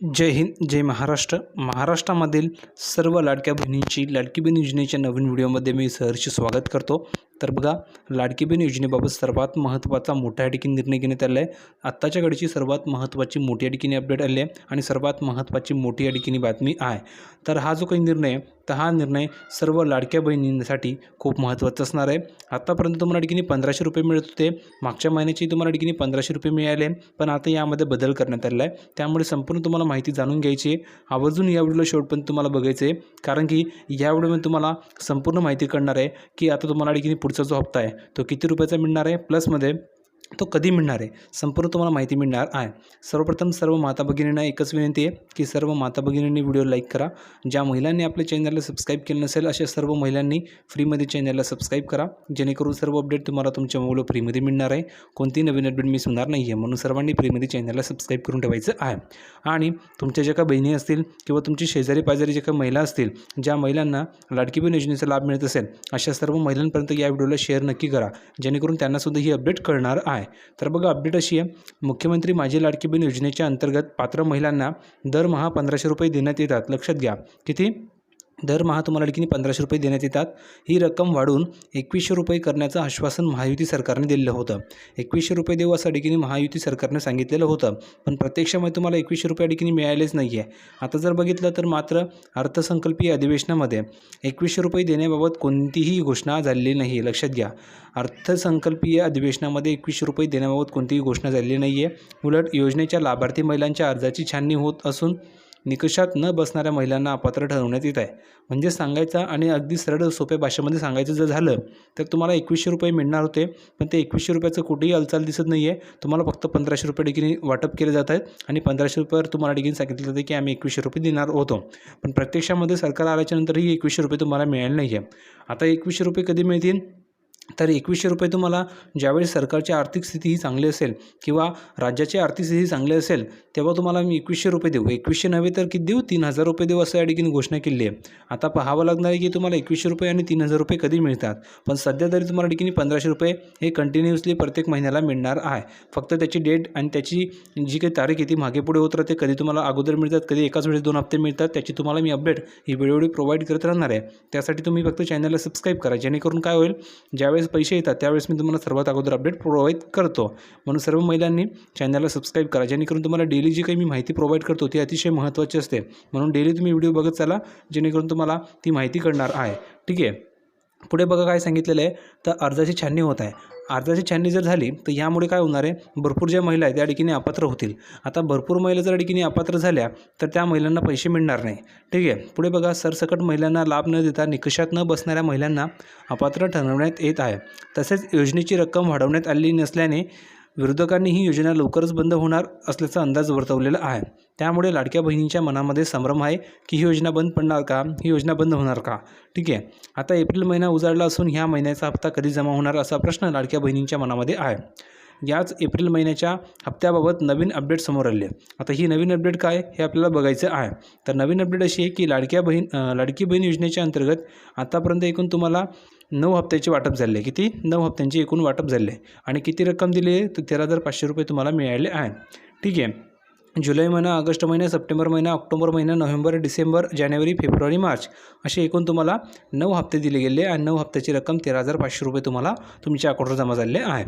जय हिंद जय महाराष्ट्र. महाराष्ट्रामधील सर्व लाडक्या बहिणींची लाडकी बहीण योजनेच्या नवीन व्हिडिओमध्ये मी सहर्ष स्वागत करतो. तर बघा लाडकी बहीण योजनेबाबत सर्वात महत्त्वाचा मोठ्या ठिकाणी निर्णय घेण्यात आला आहे. आत्ताच्या घडीची सर्वात महत्त्वाची मोठी या ठिकाणी अपडेट आली आहे आणि सर्वात महत्त्वाची मोठी या ठिकाणी बातमी आहे. तर हा जो काही निर्णय तर हा निर्णय सर्व लाडक्या बहिणींसाठी खूप महत्त्वाचा असणार आहे. आत्तापर्यंत तुम्हाला ठिकाणी पंधराशे रुपये मिळत होते. मागच्या महिन्याची तुम्हाला ठिकाणी पंधराशे रुपये मिळाले. पण आता यामध्ये बदल करण्यात आलेला आहे. त्यामुळे संपूर्ण तुम्हाला माहिती जाणून घ्यायची आहे. आवर्जून या व्हिडिओला शेवटपर्यंत तुम्हाला बघायचं आहे. कारण की या व्हिडिओमध्ये तुम्हाला संपूर्ण माहिती कळणार आहे की आता तुम्हाला ठिकाणी पुढचा जो हप्ता आहे तो किती रुपयाचा मिळणार आहे? प्लसमध्ये तो कधी मिळणार आहे? संपूर्ण तुम्हाला माहिती मिळणार आहे. सर्वप्रथम सर्व माता भगिनींना एकच विनंती आहे की सर्व माता भगिनींनी व्हिडिओ लाईक करा. ज्या महिलांनी आपल्या चॅनलला सबस्क्राईब केलं नसेल अशा सर्व महिलांनी फ्रीमध्ये चॅनलला सबस्क्राईब करा. जेणेकरून सर्व अपडेट तुम्हाला तुमच्या मोबाईल फ्रीमध्ये मिळणार आहे. कोणती नवीन अपडेट मिस होणार नाही आहे. म्हणून सर्वांनी फ्रीमध्ये चॅनलला सबस्क्राईब करून ठेवायचं आहे. आणि तुमच्या ज्या काही बहिणी असतील किंवा तुमची शेजारी पाजारी ज्या काही महिला असतील ज्या महिलांना लाडकी बहीण योजनेचा लाभ मिळत असेल अशा सर्व महिलांपर्यंत या व्हिडिओला शेअर नक्की करा. जेणेकरून त्यांनासुद्धा ही अपडेट कळणार आहे. तर बघा अपडेट अशी आहे. मुख्यमंत्री माझी लाडकी बहीण योजनेच्या अंतर्गत पात्र महिलांना दरमहा पंधराशे रुपये देण्यात येतात. लक्षात घ्या. किती? दरमहा तुम्हाला ठिकाणी पंधराशे रुपये देण्यात येतात. ही रक्कम वाढून एकवीसशे रुपये करण्याचं आश्वासन महायुती सरकारने दिलेलं होतं. एकवीसशे रुपये देऊ असं ठिकाणी महायुती सरकारने सांगितलेलं होतं. पण प्रत्यक्षामध्ये तुम्हाला एकवीसशे रुपये ठिकाणी मिळालेच नाही आहे आता जर बघितलं तर मात्र अर्थसंकल्पीय अधिवेशनामध्ये एकवीसशे रुपये देण्याबाबत कोणतीही घोषणा झालेली नाही आहे लक्षात घ्या. अर्थसंकल्पीय अधिवेशनामध्ये एकवीसशे रुपये देण्याबाबत कोणतीही घोषणा झालेली नाही आहे उलट योजनेच्या लाभार्थी महिलांच्या अर्जाची छाननी होत असून निकषात न बसणाऱ्या महिलांना अपात्र ठरवण्यात येत आहे. म्हणजे सांगायचं आणि अगदी सरळ सोप्या भाषेमध्ये सांगायचं जर झालं तर तुम्हाला एकवीसशे रुपये मिळणार होते. पण ते एकवीसशे रुपयाचं कुठेही हालचाल दिसत नाही आहे तुम्हाला फक्त पंधराशे रुपये डिग्री वाटप केले जात आहेत आणि पंधराशे रुपयावर तुम्हाला डिग्री सांगितलं जातं की आम्ही एकवीसशे रुपये देणार होतो. पण प्रत्यक्षामध्ये सरकार आल्याच्यानंतरही एकवीसशे रुपये तुम्हाला मिळाले नाही आहे आता एकवीसशे रुपये कधी मिळतील? तर एकवीसशे रुपये तुम्हाला ज्यावेळी सरकारची आर्थिक स्थिती ही चांगली असेल किंवा राज्याची आर्थिक स्थिती चांगली असेल तेव्हा तुम्हाला मी एकवीसशे रुपये देऊ. एकवीसशे नव्हे तर किती देऊ? तीन हजार रुपये देऊ असं या ठिकाणी घोषणा केली आहे. आता पाहावं लागणार आहे की तुम्हाला एकवीसशे रुपये आणि तीन हजार रुपये कधी मिळतात? पण सध्या तरी तुम्हाला ठिकाणी पंधराशे रुपये हे कंटिन्युअसली प्रत्येक महिन्याला मिळणार आहे. फक्त त्याची डेट आणि त्याची जी काही तारीख आहे ती मागे पुढे होत राहते. कधी तुम्हाला अगोदर मिळतात कधी एकाच वेळेस दोन हप्ते मिळतात त्याची तुम्हाला मी अपडेट ही वेळोवेळी प्रोव्हाइड करत राहणार आहे. त्यासाठी तुम्ही फक्त चॅनलला सबस्क्राईब करा. जेणेकरून काय होईल? ज्यावेळेस पैसे येतात त्यावेळेस मी तुम्हाला सर्वात अगोदर अपडेट प्रोव्हाइड करतो. म्हणून सर्व महिलांनी चॅनलला सबस्क्राईब करा जेणेकरून तुम्हाला डेली जी काही मी माहिती प्रोव्हाइड करतो ती अतिशय महत्त्वाची असते. म्हणून डेली तुम्ही व्हिडिओ बघत चला जेणेकरून तुम्हाला ती माहिती कळणार आहे. ठीक आहे? पुढे बघा काय सांगितलेलं आहे. तर अर्जाची छाननी होत आहे. अर्जाची छाननी जर झाली तर यामुळे काय होणार आहे? भरपूर ज्या महिला आहेत त्या अडकीने अपात्र होतील. आता भरपूर महिला जर अडकीने अपात्र झाल्या तर त्या महिलांना पैसे मिळणार नाही. ठीक आहे? पुढे बघा सरसकट महिलांना लाभ न देता निकषात न बसणाऱ्या महिलांना अपात्र ठरवण्यात येत आहे. तसेच योजनेची रक्कम वाढवण्यात आलेली नसल्याने विरोधकांनी ही योजना लवकरच बंद होणार असल्याचा अंदाज वर्तवलेला आहे. त्यामुळे लाडक्या बहिणींच्या मनामध्ये संभ्रम आहे की ही योजना बंद पडणार का? ही योजना बंद होणार का? ठीक आहे. आता एप्रिल महिना उजाडला असून ह्या महिन्याचा हप्ता कधी जमा होणार असा प्रश्न लाडक्या बहिणींच्या मनामध्ये आहे. याच एप्रिल महिन्याच्या हप्त्याबाबत नवीन अपडेट समोर आले. आता ही नवीन अपडेट काय हे आपल्याला बघायचं आहे. तर नवीन अपडेट अशी आहे की लाडक्या बहीण लाडकी बहीण योजनेच्या अंतर्गत आतापर्यंत एकूण तुम्हाला नऊ हप्त्याचे वाटप झाले आहे. किती? नऊ हप्त्यांची एकूण वाटप झाले आहे. आणि किती रक्कम दिली आहे? तर तेरा हजार पाचशे रुपये तुम्हाला मिळाले आहे ठीक आहे. जुलै महिना ऑगस्ट महिना सप्टेंबर महिना ऑक्टोबर महिना नोव्हेंबर डिसेंबर जानेवारी फेब्रुवारी मार्च असे एकूण तुम्हाला नऊ हप्ते दिले गेले आणि नऊ हप्त्याची रक्कम तेरा हजार पाचशे रुपये तुम्हाला तुमच्या अकाउंटवर जमा झालेले आहे.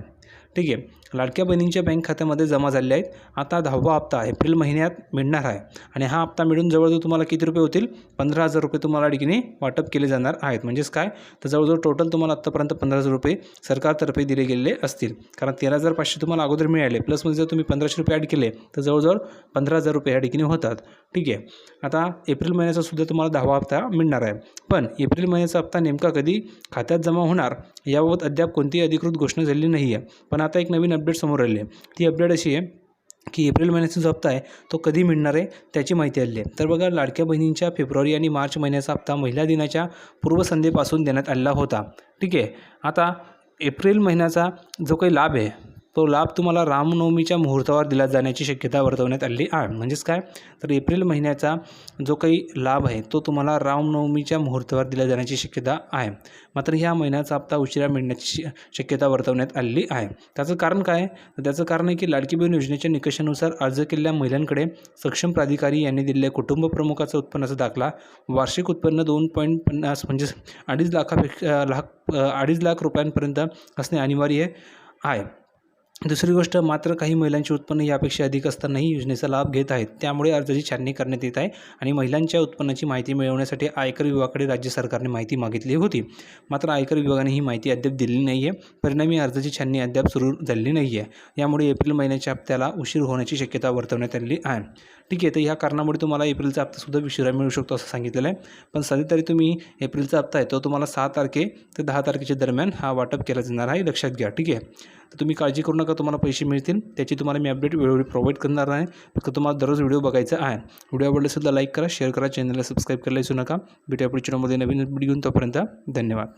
ठीक आहे. लाडक्या बहिणींच्या बँक खात्यामध्ये जमा झाले आहेत. आता दहावा हप्ता एप्रिल महिन्यात मिळणार आहे. आणि हा हप्ता मिळून जवळजवळ तुम्हाला किती रुपये होतील? पंधरा हजार रुपये तुम्हाला ठिकाणी वाटप केले जाणार आहेत. म्हणजेच काय? तर जवळजवळ टोटल तुम्हाला आत्तापर्यंत पंधरा हजार रुपये सरकारतर्फे दिले गेलेले असतील. कारण तेरा हजार पाचशे तुम्हाला अगोदर मिळाले. प्लसमध्ये जर तुम्ही पंधराशे रुपये ॲड केले तर जवळजवळ पंधरा हजार रुपये ह्या ठिकाणी होतात. ठीक आहे. आता एप्रिल महिन्याचा सुद्धा तुम्हाला दहावा हप्ता मिळणार आहे. पण एप्रिल महिन्याचा हप्ता नेमका कधी खात्यात जमा होणार याबाबत अद्याप कोणतीही अधिकृत घोषणा झालेली नाही आहे पण आता एक नवीन अपडेट समोर आली आहे. ती अपडेट अशी आहे की एप्रिल महिन्याचा जो हप्ता आहे तो कधी मिळणार आहे त्याची माहिती आली आहे. तर बघा लाडक्या बहिणींच्या फेब्रुवारी आणि मार्च महिन्याचा हप्ता महिला दिनाच्या पूर्वसंध्येपासून देण्यात आलेला होता. ठीक आहे. आता एप्रिल महिन्याचा जो काही लाभ आहे तो लाभ तुम्हाला रामनवमीच्या मुहूर्तावर दिला जाण्याची शक्यता वर्तवण्यात आली आहे. म्हणजेच काय? तर एप्रिल महिन्याचा जो काही लाभ आहे तो तुम्हाला रामनवमीच्या मुहूर्तावर दिला जाण्याची शक्यता आहे. मात्र ह्या महिन्याचा हप्ता उशिरा मिळण्याची श- शक्यता वर्तवण्यात आलेली आहे. त्याचं कारण काय? तर त्याचं कारण आहे की लाडकी बहीण योजनेच्या निकषानुसार अर्ज केलेल्या महिलांकडे सक्षम प्राधिकारी यांनी दिलेल्या कुटुंब प्रमुखाचा उत्पन्नाचा दाखला वार्षिक उत्पन्न दोन पॉईंट पन्नास म्हणजेच अडीच लाखापेक्षा लाख अडीच लाख रुपयांपर्यंत असणे अनिवार्य आहे. दुसरी गोष्ट मात्र काही महिलांचे उत्पन्न यापेक्षा अधिक असतानाही योजनेचा लाभ घेत आहेत. त्यामुळे अर्जाची छाननी करण्यात येत आहे आणि महिलांच्या उत्पन्नाची माहिती मिळवण्यासाठी आयकर विभागाकडे राज्य सरकारने माहिती मागितली होती. मात्र आयकर विभागाने ही माहिती अद्याप दिलेली नाही आहे परिणामी अर्जाची छाननी अद्याप सुरू झालेली नाही आहे यामुळे एप्रिल महिन्याच्या हप्त्याला उशीर होण्याची शक्यता वर्तवण्यात आलेली आहे. ठीक आहे तर ह्या कारणामुळे तुम्हाला एप्रिलचा हप्तासुद्धा उशिरा मिळू शकतो असं सांगितलेलं आहे. पण सध्या तरी तुम्ही एप्रिलचा हप्ता आहे तो तुम्हाला सहा तारखे ते दहा तारखेच्या दरम्यान हा वाटप केला जाणार आहे. लक्षात घ्या. ठीक आहे. तर तुम्ही काळजी करू नका तुम्हाला पैसे मिळतील. त्याची तुम्हाला मी अपडेट वेळोवेळी प्रोव्हाइड करणार आहे. फक्त तुम्हाला दररोज व्हिडिओ बघायचा आहे. व्हिडिओ आवडल्यासुद्धा लाईक करा शेअर करा चॅनलला सबस्क्राईब करायला विसरू नका. भेटूया पुढच्या व्हिडिओमध्ये नवीन अपडेट घेऊन तोपर्यंत धन्यवाद.